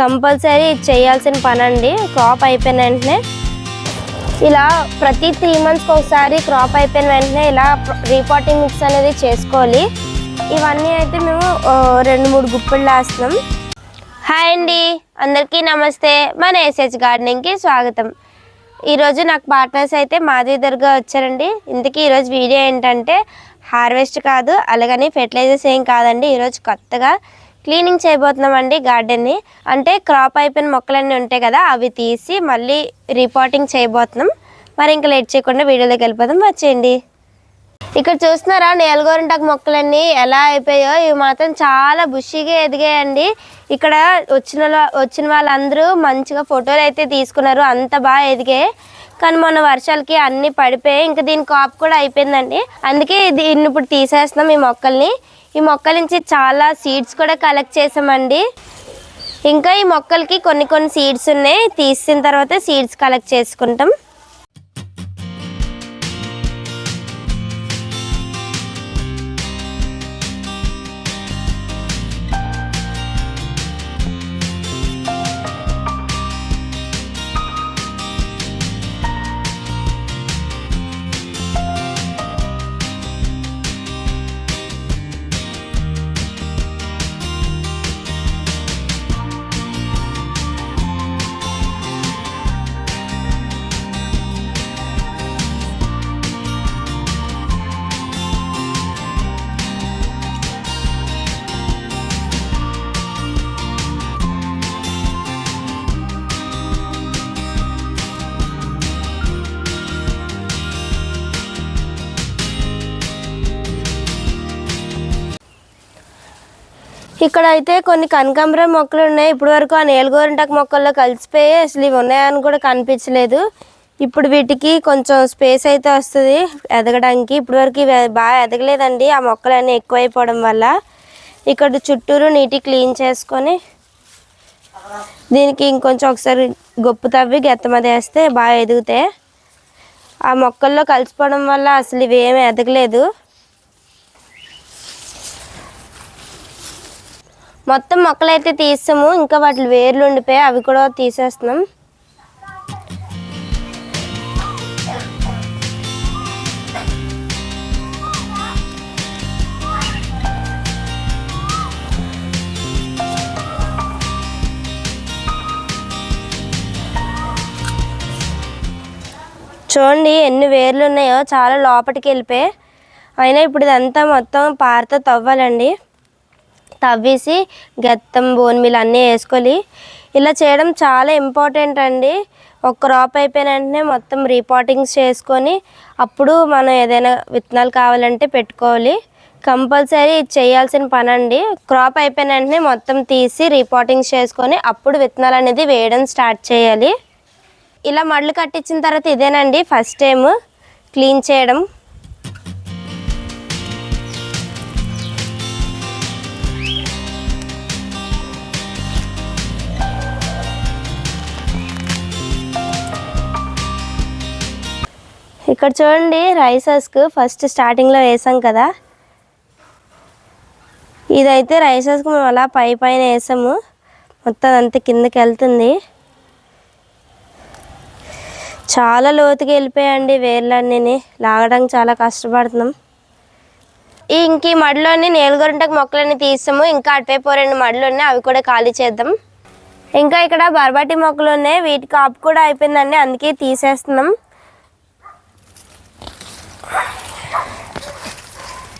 Compulsory చేయాల్సిన పని అండి క్రాప్ అయిపోయిన వెంటనే ఇలా ప్రతి త్రీ మంత్స్కి ఒకసారి క్రాప్ అయిపోయిన వెంటనే ఇలా రీపాటింగ్ మిక్స్ అనేది చేసుకోవాలి. ఇవన్నీ అయితే మేము రెండు మూడు గుప్పలు వేస్తున్నాం. హాయ్ అండి. అందరికీ నమస్తే. మన ఎస్హెచ్ గార్డెనింగ్కి స్వాగతం. ఈరోజు నాకు పార్ట్నర్స్ అయితే మాధవి దగ్గర వచ్చారండి. ఇంతకీ ఈరోజు వీడియో ఏంటంటే హార్వెస్ట్ కాదు అలాగని ఫెర్టిలైజర్స్ ఏం కాదండి. ఈరోజు కొత్తగా క్లీనింగ్ చేయబోతున్నామండి గార్డెన్ని. అంటే క్రాప్ అయిపోయిన మొక్కలన్నీ ఉంటాయి కదా అవి తీసి మళ్ళీ రిపోర్టింగ్ చేయబోతున్నాం. మరి ఇంకా లేట్ చేయకుండా వీడియోలోకి వెళ్ళిపోదాం వచ్చేయండి. ఇక్కడ చూస్తున్నారా నేలగోరింటాకు మొక్కలన్నీ ఎలా అయిపోయాయో ఇవి మాత్రం చాలా బుషిగా ఎదిగాయండి. ఇక్కడ వచ్చిన వాళ్ళ- వచ్చిన వాళ్ళందరూ మంచిగా ఫోటోలు అయితే తీసుకున్నారు అంత బాగా ఎదిగాయి. కానీ మొన్న వర్షాలకి అన్ని పడిపోయాయి. ఇంకా దీని కాపు కూడా అయిపోయిందండి. అందుకే దీన్ని ఇప్పుడు తీసేస్తున్నాం ఈ మొక్కల్ని. ఈ మొక్కల నుంచి చాలా సీడ్స్ కూడా కలెక్ట్ చేసామండి. ఇంకా ఈ మొక్కలకి కొన్ని కొన్ని సీడ్స్ ఉన్నాయి. తీసిన తర్వాత సీడ్స్ కలెక్ట్ చేసుకుంటాం. ఇక్కడ అయితే కొన్ని కనకాంబరం మొక్కలు ఉన్నాయి. ఇప్పటి వరకు ఆ నేలగోరింటాకు మొక్కల్లో కలిసిపోయి అసలు ఇవి ఉన్నాయని కూడా కనిపించలేదు. ఇప్పుడు వీటికి కొంచెం స్పేస్ అయితే వస్తుంది ఎదగడానికి. ఇప్పటి వరకు ఇవి బాగా ఎదగలేదండి. ఆ మొక్కలన్నీ ఎక్కువైపోవడం వల్ల. ఇక్కడ చుట్టూరు నీటి క్లీన్ చేసుకొని దీనికి ఇంకొంచెం ఒకసారి గొప్పు తవ్వి గెత్తమది వేస్తే బాగా ఎదుగుతాయి ఆ మొక్కల్లో కలిసిపోవడం వల్ల అసలు ఇవి ఏమీ ఎదగలేదు. మొత్తం మొక్కలు అయితే తీస్తాము. ఇంకా వాటి వేర్లు ఉండిపోయి అవి కూడా తీసేస్తున్నాం. చూడండి ఎన్ని వేర్లు ఉన్నాయో. చాలా లోపలికి వెళ్ళిపోయి. అయినా ఇప్పుడు ఇదంతా మొత్తం పారతో తవ్వాలండి. తవ్వేసి గెత్తం బోన్ మీల్ అన్నీ వేసుకోవాలి ఇలా చేయడం చాలా ఇంపార్టెంట్ అండి. ఒక క్రాప్ అయిపోయిన వెంటనే మొత్తం రీపాటింగ్స్ చేసుకొని అప్పుడు మనం ఏదైనా విత్తనాలు కావాలంటే పెట్టుకోవాలి. కంపల్సరీ చేయాల్సిన పని అండి క్రాప్ అయిపోయిన వెంటనే మొత్తం తీసి రీపాటింగ్స్ చేసుకొని అప్పుడు విత్తనాలు అనేది వేయడం స్టార్ట్ చేయాలి. ఇలా మడ్లు కట్టించిన తర్వాత ఇదేనండి ఫస్ట్ టైం క్లీన్ చేయడం. ఇక్కడ చూడండి రైసెస్కు ఫస్ట్ స్టార్టింగ్లో వేసాం కదా. ఇదైతే రైసెస్కి మేము అలా పై పైన వేసాము. మొత్తం అంత కిందకి వెళ్తుంది. చాలా లోతుకి వెళ్ళిపోయాయండి వేర్లన్నీ లాగడానికి చాలా కష్టపడుతున్నాం. ఈ ఇంక ఈ మడిలోని నేలగొరంటకు మొక్కలన్నీ తీసాము. ఇంకా అటువైపు రెండు మడులు ఉన్నాయి అవి కూడా ఖాళీ చేద్దాం. ఇంకా ఇక్కడ బర్బాటి మొక్కలు ఉన్నాయి. వీటికి కాపు కూడా అయిపోయిందండి అందుకే తీసేస్తున్నాం.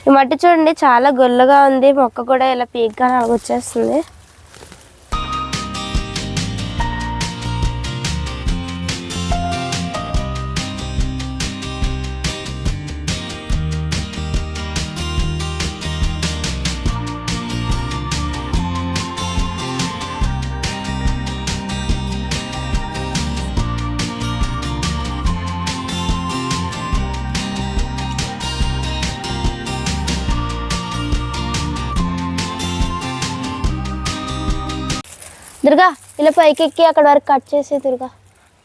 ఈ మట్టి చూడండి చాలా గొల్లగా ఉంది. మొక్క కూడా ఇలా పీక్గా వచ్చేస్తుంది దుర్గా ఇలా పైకి ఎక్కి అక్కడ వరకు కట్ చేసి దుర్గా.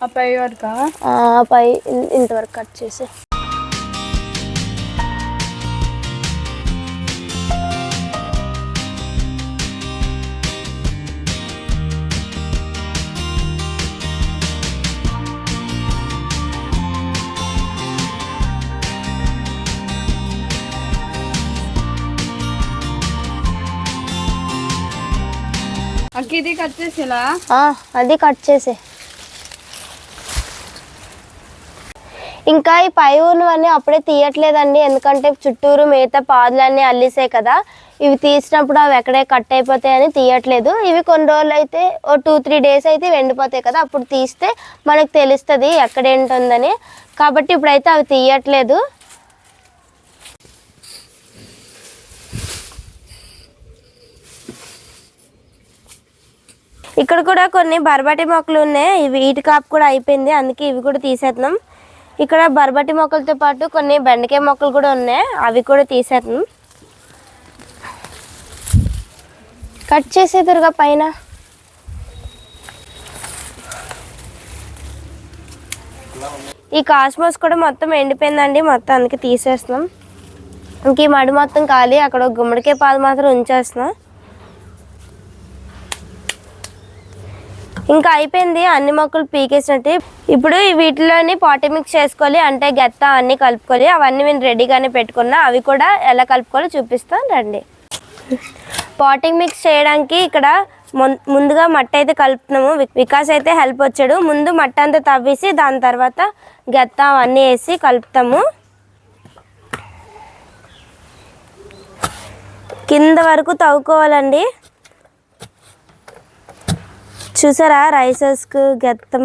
ఆ పై వరకా? ఆ, పై ఇంతవరకు కట్ చేసి ఇది కట్ చేసేలా? అది కట్ చేసే. ఇంకా ఈ పై ఉన్నవన్నీ అప్పుడే తీయట్లేదండి. ఎందుకంటే చుట్టూరు మిగతా పాదులన్నీ అల్లిసాయి కదా. ఇవి తీసినప్పుడు అవి ఎక్కడే కట్ అయిపోతాయని తీయట్లేదు. ఇవి కొన్ని రోజులు అయితే ఓ టూ త్రీ డేస్ అయితే ఎండిపోతాయి కదా. అప్పుడు తీస్తే మనకు తెలుస్తుంది ఎక్కడేంటుందని కాబట్టి ఇప్పుడైతే అవి తీయట్లేదు. ఇక్కడ కూడా కొన్ని బర్బటి మొక్కలు ఉన్నాయి. ఇవి వీటి కాపు కూడా అయిపోయింది. అందుకే ఇవి కూడా తీసేస్తున్నాం ఇక్కడ బర్బటి మొక్కలతో పాటు కొన్ని బెండకాయ మొక్కలు కూడా ఉన్నాయి. అవి కూడా తీసేస్తున్నాం కట్ చేసేదురుగా పైన. ఈ కాస్మోస్ కూడా మొత్తం ఎండిపోయిందండి. మొత్తం అందుకే తీసేస్తున్నాం. ఇంక ఈ మడి మొత్తం ఖాళీ. అక్కడ గుమ్మడికాయ పాలు మాత్రం ఉంచేస్తున్నాం. ఇంకా అయిపోయింది అన్ని మొక్కలు పీకేసినట్టు. ఇప్పుడు వీటిలోని పాటి మిక్స్ చేసుకోవాలి అంటే గెత్త అన్ని కలుపుకోవాలి అవన్నీ నేను రెడీగానే పెట్టుకున్నా అవి కూడా ఎలా కలుపుకోవాలో చూపిస్తాను రండి. పాటింగ్ మిక్స్ చేయడానికి ఇక్కడ ముం- ముందుగా మట్టి అయితే కలుపుతున్నాము. వికాస్ అయితే హెల్ప్ వచ్చాడు. ముందు మట్టి అంతా తవ్వేసి దాని తర్వాత గెత్త అవన్నీ వేసి కలుపుతాము. కింద వరకు తవ్వుకోవాలండి. చూసారా రైసెస్కు గెత్తం?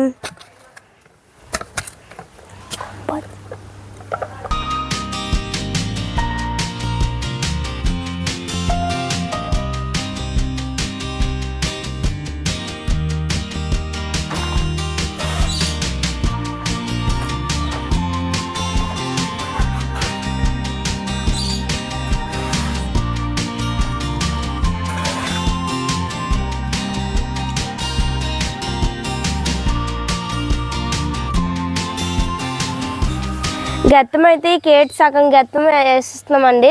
గెత్తం అయితే కేట్ సగం గెత్తం వేసిస్తున్నామండి.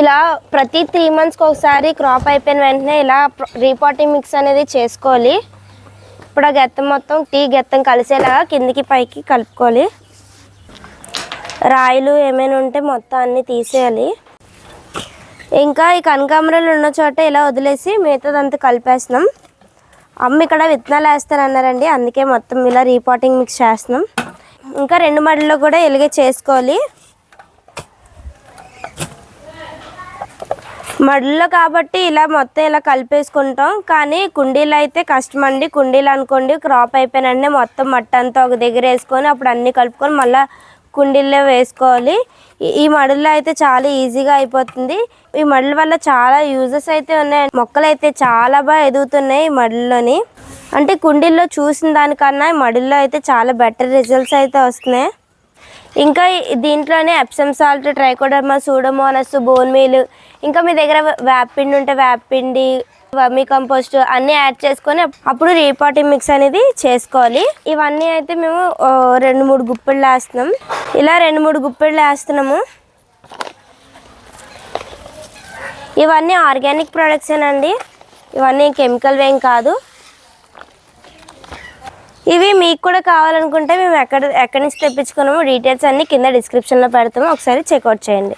ఇలా ప్రతి త్రీ మంత్స్కి ఒకసారి క్రాప్ అయిపోయిన వెంటనే ఇలా రీపాటింగ్ మిక్స్ అనేది చేసుకోవాలి. ఇప్పుడు ఆ గెత్తం మొత్తం టీ గెత్తం కలిసేలాగా కిందికి పైకి కలుపుకోవాలి. రాయిలు ఏమైనా ఉంటే మొత్తం అన్నీ తీసేయాలి. ఇంకా ఈ కనకాంబరాలు ఉన్న చోట ఇలా వదిలేసి మిగతాదంతా కలిపేస్తున్నాం. అమ్మ ఇక్కడ విత్తనాలు వేస్తానన్నారండి. అందుకే మొత్తం ఇలా రీపాటింగ్ మిక్స్ చేస్తున్నాం. ఇంకా రెండు మడిలో కూడా ఇలాగే చేసుకోవాలి. మడుల్లో కాబట్టి ఇలా మొత్తం ఇలా కలిపేసుకుంటాం. కానీ కుండీలు అయితే కష్టం అండి. కుండీలు అనుకోండి క్రాప్ అయిపోయినండి మొత్తం మట్టంతా అంతా ఒక దగ్గర వేసుకొని అప్పుడు అన్నీ కలుపుకొని మళ్ళీ కుండీల్లో వేసుకోవాలి. ఈ- మడుల్లో అయితే చాలా ఈజీగా అయిపోతుంది. ఈ మడుల వల్ల చాలా యూజెస్ అయితే ఉన్నాయి మొక్కలు అయితే చాలా బాగా ఎదుగుతున్నాయి ఈ మడుల్లోని. అంటే కుండీల్లో చూసిన దానికన్నా ఈ మడుల్లో అయితే చాలా బెటర్ రిజల్ట్స్ అయితే వస్తున్నాయి. ఇంకా దీంట్లోనే Epsom salt trichoderma pseudomonas bone meal ఇంకా మీ దగ్గర వేపిండి ఉంటే వేపిండి వర్మీ కంపోస్ట్ అన్నీ యాడ్ చేసుకొని అప్పుడు రీపాటింగ్ మిక్స్ అనేది చేసుకోవాలి. ఇవన్నీ అయితే మేము రెండు మూడు గుప్పిళ్ళు వేస్తున్నాం. ఇలా రెండు మూడు గుప్పిళ్ళు వేస్తున్నాము. ఇవన్నీ ఆర్గానిక్ ప్రొడక్ట్స్ అండి ఇవన్నీ కెమికల్ ఏం కాదు. ఇవి మీకు కూడా కావాలనుకుంటే మేము ఎక్కడ ఎక్కడి నుంచి తెప్పించుకున్నాము డీటెయిల్స్ అన్నీ కింద డిస్క్రిప్షన్లో పెడతాము. ఒకసారి చెక్అవుట్ చేయండి.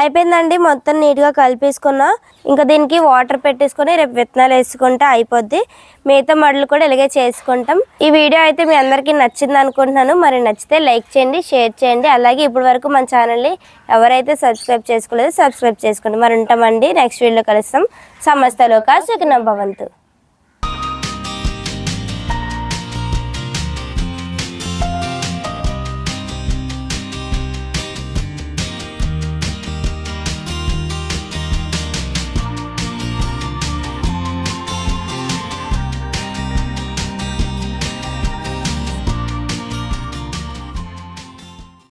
అయిపోయిందండి. మొత్తం నీట్గా కలిపేసుకున్నా. ఇంకా దీనికి వాటర్ పెట్టేసుకొని రేపు విత్తనాలు వేసుకుంటే అయిపోద్ది. మిగతా మడులు కూడా ఇలాగే చేసుకుంటాం. ఈ వీడియో అయితే మీ అందరికీ నచ్చింది అనుకుంటున్నాను. మరి నచ్చితే లైక్ చేయండి షేర్ చేయండి. అలాగే ఇప్పటి వరకు మన ఛానల్ని ఎవరైతే సబ్స్క్రైబ్ చేసుకోలేదో సబ్స్క్రైబ్ చేసుకోండి. మరి ఉంటామండి. నెక్స్ట్ వీడియోలో కలుస్తాం. సమస్తలోక సుఖిన భవంతు.